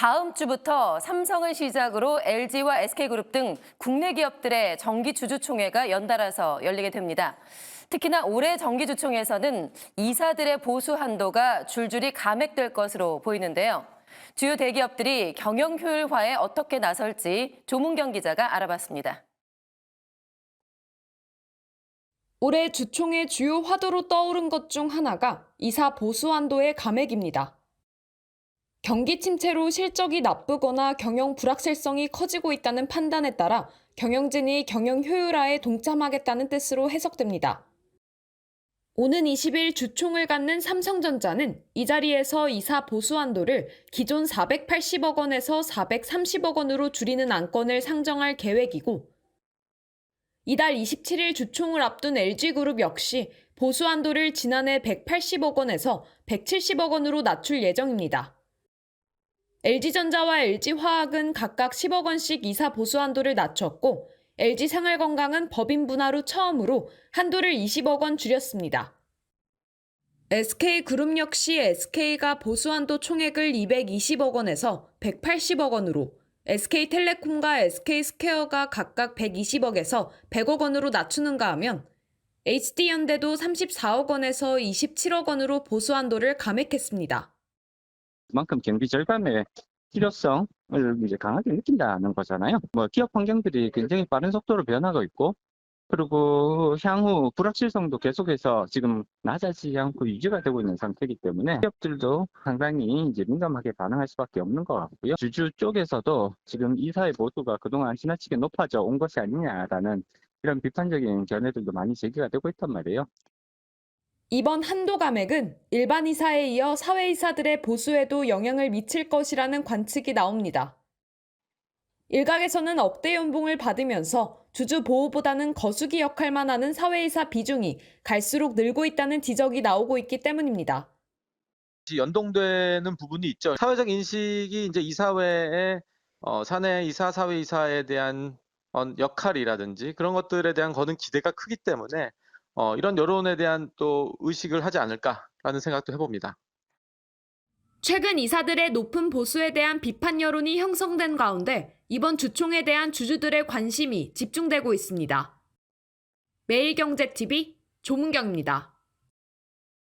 다음 주부터 삼성을 시작으로 LG와 SK그룹 등 국내 기업들의 정기주주총회가 연달아서 열리게 됩니다. 특히나 올해 정기주총에서는 이사들의 보수 한도가 줄줄이 감액될 것으로 보이는데요. 주요 대기업들이 경영 효율화에 어떻게 나설지 조문경 기자가 알아봤습니다. 올해 주총의 주요 화두로 떠오른 것 중 하나가 이사 보수 한도의 감액입니다. 경기 침체로 실적이 나쁘거나 경영 불확실성이 커지고 있다는 판단에 따라 경영진이 경영 효율화에 동참하겠다는 뜻으로 해석됩니다. 오는 20일 주총을 갖는 삼성전자는 이 자리에서 이사 보수 한도를 기존 480억 원에서 430억 원으로 줄이는 안건을 상정할 계획이고 이달 27일 주총을 앞둔 LG그룹 역시 보수 한도를 지난해 180억 원에서 170억 원으로 낮출 예정입니다. LG전자와 LG화학은 각각 10억 원씩 이사 보수 한도를 낮췄고 LG생활건강은 법인 분할 후 처음으로 한도를 20억 원 줄였습니다. SK그룹 역시 SK가 보수 한도 총액을 220억 원에서 180억 원으로 SK텔레콤과 SK스퀘어가 각각 120억에서 100억 원으로 낮추는가 하면 HD현대도 34억 원에서 27억 원으로 보수 한도를 감액했습니다. 그만큼 경기 절감의 필요성을 이제 강하게 느낀다는 거잖아요. 뭐 기업 환경들이 굉장히 빠른 속도로 변하고 있고, 그리고 향후 불확실성도 계속해서 지금 낮아지지 않고 유지가 되고 있는 상태이기 때문에 기업들도 상당히 이제 민감하게 반응할 수밖에 없는 것 같고요. 주주 쪽에서도 지금 이사의 보수가 그동안 지나치게 높아져 온 것이 아니냐라는 이런 비판적인 견해들도 많이 제기가 되고 있단 말이에요. 이번 한도 감액은 일반 이사에 이어 사회 이사들의 보수에도 영향을 미칠 것이라는 관측이 나옵니다. 일각에서는 억대 연봉을 받으면서 주주 보호보다는 거수기 역할만 하는 사회이사 비중이 갈수록 늘고 있다는 지적이 나오고 있기 때문입니다. 연동되는 부분이 있죠. 사회적 인식이 이제 이사회의 어, 사내 이사, 사회 이사에 대한 어, 역할이라든지 그런 것들에 대한 거는 기대가 크기 때문에 어, 이런 여론에 대한 또 의식을 하지 않을까라는 생각도 해봅니다. 최근 이사들의 높은 보수에 대한 비판 여론이 형성된 가운데 이번 주총에 대한 주주들의 관심이 집중되고 있습니다. 매일경제TV 조문경입니다.